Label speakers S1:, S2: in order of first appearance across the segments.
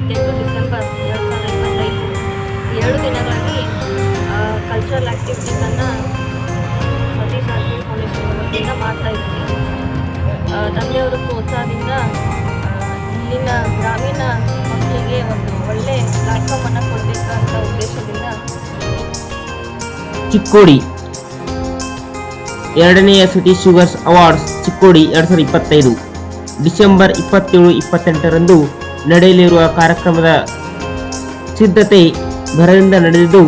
S1: ಇಪ್ಪತ್ತೆಂಟು ಡಿಸೆಂಬರ್ ಎರಡು ಸಾವಿರದ ಇಪ್ಪತ್ತೈದು. ಎರಡು ದಿನಗಳಲ್ಲಿ ಕಲ್ಚರಲ್ ಆ್ಯಕ್ಟಿವಿಟೀಸನ್ನು ಸತೀಶ್ ಜಾರಕಿಹೊಳಿ ಫೌಂಡೇಶನ್ ವತಿಯಿಂದ ಮಾಡ್ತಾ ಇದ್ದೀವಿ. ತಂದೆಯವರ ಪ್ರೋತ್ಸಾಹದಿಂದ ಇಲ್ಲಿನ ಗ್ರಾಮೀಣ ಮಕ್ಕಳಿಗೆ ಒಂದು ಒಳ್ಳೆ ಪ್ಲಾಟ್ಫಾರ್ಮನ್ನು ಕೊಡಬೇಕಂತ ಉದ್ದೇಶದಿಂದ
S2: ಚಿಕ್ಕೋಡಿ ಎರಡನೆಯ ಸಿಟಿ ಶುಗರ್ಸ್ ಅವಾರ್ಡ್ಸ್ ಚಿಕ್ಕೋಡಿ ಎರಡು ಸಾವಿರದ ಇಪ್ಪತ್ತೈದು. ಡಿಸೆಂಬರ್ ಇಪ್ಪತ್ತೇಳು, ಇಪ್ಪತ್ತೆಂಟರಂದು ನಡೆಯಲಿರುವ ಕಾರ್ಯಕ್ರಮದ ಸಿದ್ಧತೆ ಭರದಿಂದ ನಡೆದಿದ್ದು,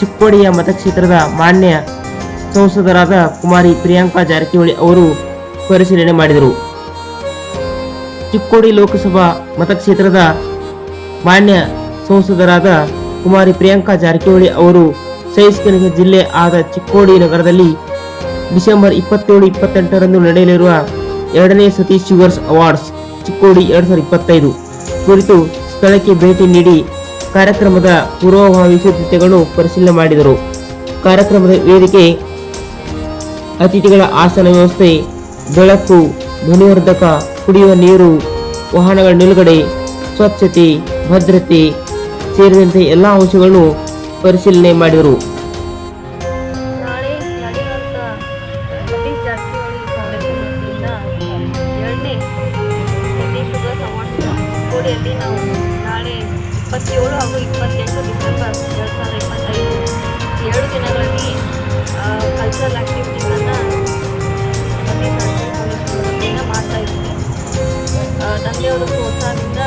S2: ಚಿಕ್ಕೋಡಿಯ ಮತಕ್ಷೇತ್ರದ ಮಾನ್ಯ ಸಂಸದರಾದ ಕುಮಾರಿ ಪ್ರಿಯಾಂಕಾ ಜಾರಕಿಹೊಳಿ ಅವರು ಪರಿಶೀಲನೆ ಮಾಡಿದರು. ಚಿಕ್ಕೋಡಿ ಲೋಕಸಭಾ ಮತಕ್ಷೇತ್ರದ ಮಾನ್ಯ ಸಂಸದರಾದ ಕುಮಾರಿ ಪ್ರಿಯಾಂಕಾ ಜಾರಕಿಹೊಳಿ ಅವರು ಸೈಸ್ಕನಿಕ ಜಿಲ್ಲೆ ಆದ ಚಿಕ್ಕೋಡಿ ನಗರದಲ್ಲಿ ಡಿಸೆಂಬರ್ ಇಪ್ಪತ್ತೇಳು, ಇಪ್ಪತ್ತೆಂಟರಂದು ನಡೆಯಲಿರುವ ಎರಡನೇ ಸತೀಶ್ ಶುಗರ್ಸ್ ಅವಾರ್ಡ್ಸ್ ಚಿಕ್ಕೋಡಿ ಎರಡ್ ಸಾವಿರದ ಇಪ್ಪತ್ತೈದು. ಕುರಿತು ಸ್ಥಳಕ್ಕೆ ಭೇಟಿ ನೀಡಿ ಕಾರ್ಯಕ್ರಮದ ಪೂರ್ವಭಾವಿ ಸಿದ್ಧತೆಗಳನ್ನು ಪರಿಶೀಲನೆ ಮಾಡಿದರು. ಕಾರ್ಯಕ್ರಮದ ವೇದಿಕೆ ಅತಿಥಿಗಳ ಆಸನ ವ್ಯವಸ್ಥೆ, ಬೆಳಕು, ಧ್ವನಿವರ್ಧಕ, ಕುಡಿಯುವ ನೀರು, ವಾಹನಗಳ ನಿಲುಗಡೆ, ಸ್ವಚ್ಛತೆ, ಭದ್ರತೆ ಸೇರಿದಂತೆ ಎಲ್ಲ ಅಂಶಗಳನ್ನು ಪರಿಶೀಲನೆ ಮಾಡಿದರು.
S1: ಚಿಕ್ಕೋಡಿಯಲ್ಲಿ ನಾವು ನಾಳೆ ಇಪ್ಪತ್ತೇಳು ಹಾಗೂ ಇಪ್ಪತ್ತೆಂಟು ಡಿಸೆಂಬರ್ ಎರಡು ಸಾವಿರದ ಇಪ್ಪತ್ತೈದು ಎರಡು ದಿನಗಳಲ್ಲಿ ಕಲ್ಚರಲ್ ಆ್ಯಕ್ಟಿವಿಟೀಸನ್ನು ಮಾಡ್ತಾ ಇದ್ದೀವಿ. ಆ, ತಂದೆಯವರ ಪ್ರೋತ್ಸಾಹದಿಂದ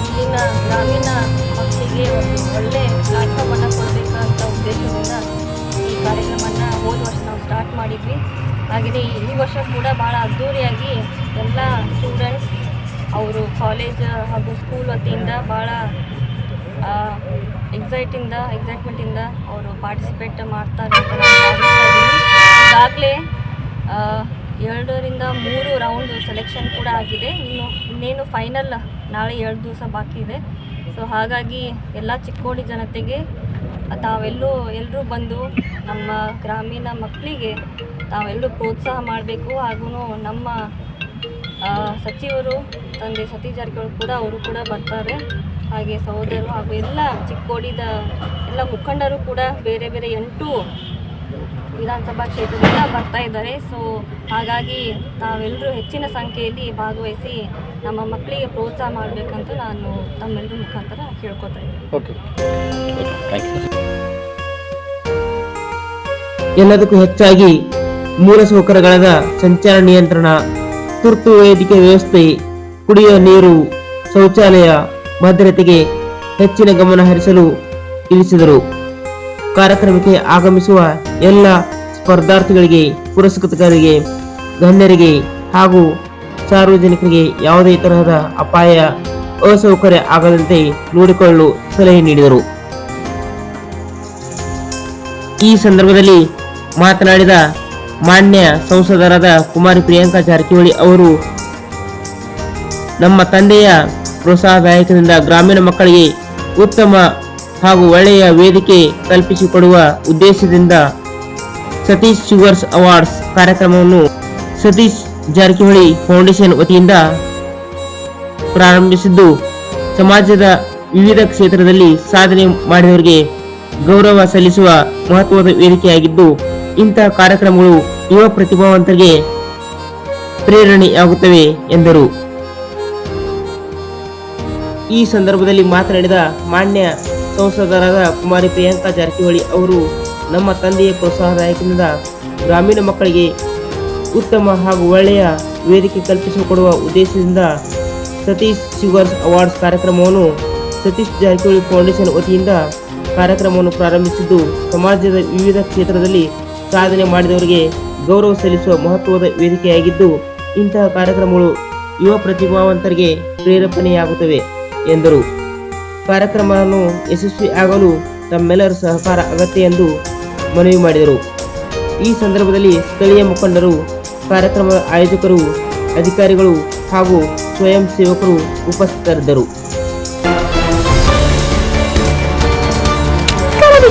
S1: ಇಲ್ಲಿನ ಗ್ರಾಮೀಣ ಮಕ್ಕಳಿಗೆ ಒಂದು ಒಳ್ಳೆ ಪ್ಲಾಟ್ಫಾರ್ಮನ್ನು ಕೊಡಬೇಕಂತ ಉದ್ದೇಶದಿಂದ ಈ ಕಾರ್ಯಕ್ರಮವನ್ನು ಹೋದ ವರ್ಷ ನಾವು ಸ್ಟಾರ್ಟ್ ಮಾಡಿದ್ವಿ. ಹಾಗೆಯೇ ಈ ವರ್ಷ ಕೂಡ ಭಾಳ ಅದ್ಧೂರಿಯಾಗಿ ಎಲ್ಲ ಸ್ಟೂಡೆಂಟ್ಸ್ ಅವರು ಕಾಲೇಜ್ ಹಾಗೂ ಸ್ಕೂಲ್ ವತಿಯಿಂದ ಭಾಳ ಎಕ್ಸೈಟಿಂದ ಎಕ್ಸೈಟ್ಮೆಂಟಿಂದ ಅವರು ಪಾರ್ಟಿಸಿಪೇಟ್ ಮಾಡ್ತಾರೆ ಅಂತ ಈಗಾಗಲೇ ಎರಡರಿಂದ ಮೂರು ರೌಂಡ್ ಸೆಲೆಕ್ಷನ್ ಕೂಡ ಆಗಿದೆ. ಇನ್ನು ಇನ್ನೇನು ಫೈನಲ್ ನಾಳೆ ಎರಡು ದಿವಸ ಬಾಕಿ ಇದೆ. ಸೊ ಹಾಗಾಗಿ ಎಲ್ಲ ಚಿಕ್ಕೋಡಿ ಜನತೆಗೆ ತಾವೆಲ್ಲೂ ಎಲ್ಲರೂ ಬಂದು ನಮ್ಮ ಗ್ರಾಮೀಣ ಮಕ್ಕಳಿಗೆ ತಾವೆಲ್ಲರೂ ಪ್ರೋತ್ಸಾಹ ಮಾಡಬೇಕು. ಹಾಗೂ ನಮ್ಮ ಸಚಿವರು ತಂದೆ ಸತೀಶ್ ಜಾರಕಿಹೊಳಿ ಕೂಡ ಅವರು ಕೂಡ ಬರ್ತಾರೆ. ಹಾಗೆ ಸಹೋದರರು ಹಾಗೂ ಎಲ್ಲ ಚಿಕ್ಕೋಡಿದ ಎಲ್ಲ ಮುಖಂಡರು ಕೂಡ ಬೇರೆ ಬೇರೆ ಎಂಟು ವಿಧಾನಸಭಾ ಕ್ಷೇತ್ರದಿಂದ ಬರ್ತಾ ಇದ್ದಾರೆ. ಸೊ ಹಾಗಾಗಿ ನಾವೆಲ್ಲರೂ ಹೆಚ್ಚಿನ ಸಂಖ್ಯೆಯಲ್ಲಿ ಭಾಗವಹಿಸಿ ನಮ್ಮ ಮಕ್ಕಳಿಗೆ ಪ್ರೋತ್ಸಾಹ ಮಾಡಬೇಕಂತ ನಾನು ತಮ್ಮೆಲ್ಲರ ಮುಖಾಂತರ ಕೇಳ್ಕೊತಾ ಇದ್ದೀನಿ.
S3: ಓಕೆ ಥ್ಯಾಂಕ್ ಯು
S2: ಎಲ್ಲದಕ್ಕೂ ಹೆಚ್ಚಾಗಿ ಮೂಲಸೌಕರ್ಯಗಳಾದ ಸಂಚಾರ ನಿಯಂತ್ರಣ ತುರ್ತು ವೈದ್ಯಕೀಯ ವ್ಯವಸ್ಥೆ, ಕುಡಿಯುವ ನೀರು, ಶೌಚಾಲಯ, ಭದ್ರತೆಗೆ ಹೆಚ್ಚಿನ ಗಮನ ಹರಿಸಲು ತಿಳಿಸಿದರು. ಕಾರ್ಯಕ್ರಮಕ್ಕೆ ಆಗಮಿಸುವ ಎಲ್ಲ ಸ್ಪರ್ಧಾರ್ಥಿಗಳಿಗೆ, ಪುರಸ್ಕೃತರಿಗೆ, ಗಣ್ಯರಿಗೆ ಹಾಗೂ ಸಾರ್ವಜನಿಕರಿಗೆ ಯಾವುದೇ ತರಹದ ಅಪಾಯ, ಅಸೌಕರ್ಯ ಆಗದಂತೆ ನೋಡಿಕೊಳ್ಳಲು ಸಲಹೆ ನೀಡಿದರು. ಈ ಸಂದರ್ಭದಲ್ಲಿ ಮಾತನಾಡಿದ ಮಾನ್ಯ ಸಂಸದರಾದ ಕುಮಾರಿ ಪ್ರಿಯಾಂಕಾ ಜಾರಕಿಹೊಳಿ ಅವರು ನಮ್ಮ ತಂದೆಯ ಪ್ರೋತ್ಸಾಹದಾಯಕದಿಂದ ಗ್ರಾಮೀಣ ಮಕ್ಕಳಿಗೆ ಉತ್ತಮ ಹಾಗೂ ಒಳ್ಳೆಯ ವೇದಿಕೆ ಕಲ್ಪಿಸಿಕೊಡುವ ಉದ್ದೇಶದಿಂದ ಸತೀಶ್ ಶುಗರ್ಸ್ ಅವಾರ್ಡ್ಸ್ ಕಾರ್ಯಕ್ರಮವನ್ನು ಸತೀಶ್ ಜಾರಕಿಹೊಳಿ ಫೌಂಡೇಶನ್ ವತಿಯಿಂದ ಪ್ರಾರಂಭಿಸಿದ್ದು. ಸಮಾಜದ ವಿವಿಧ ಕ್ಷೇತ್ರದಲ್ಲಿ ಸಾಧನೆ ಮಾಡಿದವರಿಗೆ ಗೌರವ ಸಲ್ಲಿಸುವ ಮಹತ್ವದ ವೇದಿಕೆಯಾಗಿದ್ದು ಇಂತಹ ಕಾರ್ಯಕ್ರಮಗಳು ಯುವ ಪ್ರತಿಭಾವಂತರಿಗೆ ಪ್ರೇರಣೆಯಾಗುತ್ತವೆ ಎಂದರು. ಈ ಸಂದರ್ಭದಲ್ಲಿ ಮಾತನಾಡಿದ ಮಾನ್ಯ ಸಂಸದರಾದ ಕುಮಾರಿ ಪ್ರಿಯಾಂಕಾ ಜಾರಕಿಹೊಳಿ ಅವರು, ನಮ್ಮ ತಂದೆಯ ಪ್ರೋತ್ಸಾಹದಾಯಕದಿಂದ ಗ್ರಾಮೀಣ ಮಕ್ಕಳಿಗೆ ಉತ್ತಮ ಹಾಗೂ ಒಳ್ಳೆಯ ವೇದಿಕೆ ಕಲ್ಪಿಸಿಕೊಡುವ ಉದ್ದೇಶದಿಂದ ಸತೀಶ್ ಶುಗರ್ಸ್ ಅವಾರ್ಡ್ಸ್ ಕಾರ್ಯಕ್ರಮವನ್ನು ಸತೀಶ್ ಜಾರಕಿಹೊಳಿ ಫೌಂಡೇಶನ್ ವತಿಯಿಂದ ಕಾರ್ಯಕ್ರಮವನ್ನು ಪ್ರಾರಂಭಿಸಿದ್ದು, ಸಮಾಜದ ವಿವಿಧ ಕ್ಷೇತ್ರದಲ್ಲಿ ಸಾಧನೆ ಮಾಡಿದವರಿಗೆ ಗೌರವ ಸಲ್ಲಿಸುವ ಮಹತ್ವದ ವೇದಿಕೆಯಾಗಿದ್ದು, ಇಂತಹ ಕಾರ್ಯಕ್ರಮಗಳು ಯುವ ಪ್ರತಿಭಾವಂತರಿಗೆ ಪ್ರೇರೇಪಣೆಯಾಗುತ್ತವೆ ಎಂದರು. ಕಾರ್ಯಕ್ರಮವನ್ನು ಯಶಸ್ವಿ ಆಗಲು ತಮ್ಮೆಲ್ಲರ ಸಹಕಾರ ಅಗತ್ಯ ಎಂದು ಮನವಿ ಮಾಡಿದರು. ಈ ಸಂದರ್ಭದಲ್ಲಿ ಸ್ಥಳೀಯ ಮುಖಂಡರು, ಕಾರ್ಯಕ್ರಮದ ಆಯೋಜಕರು, ಅಧಿಕಾರಿಗಳು ಹಾಗೂ ಸ್ವಯಂ ಸೇವಕರು ಉಪಸ್ಥಿತರಿದ್ದರು.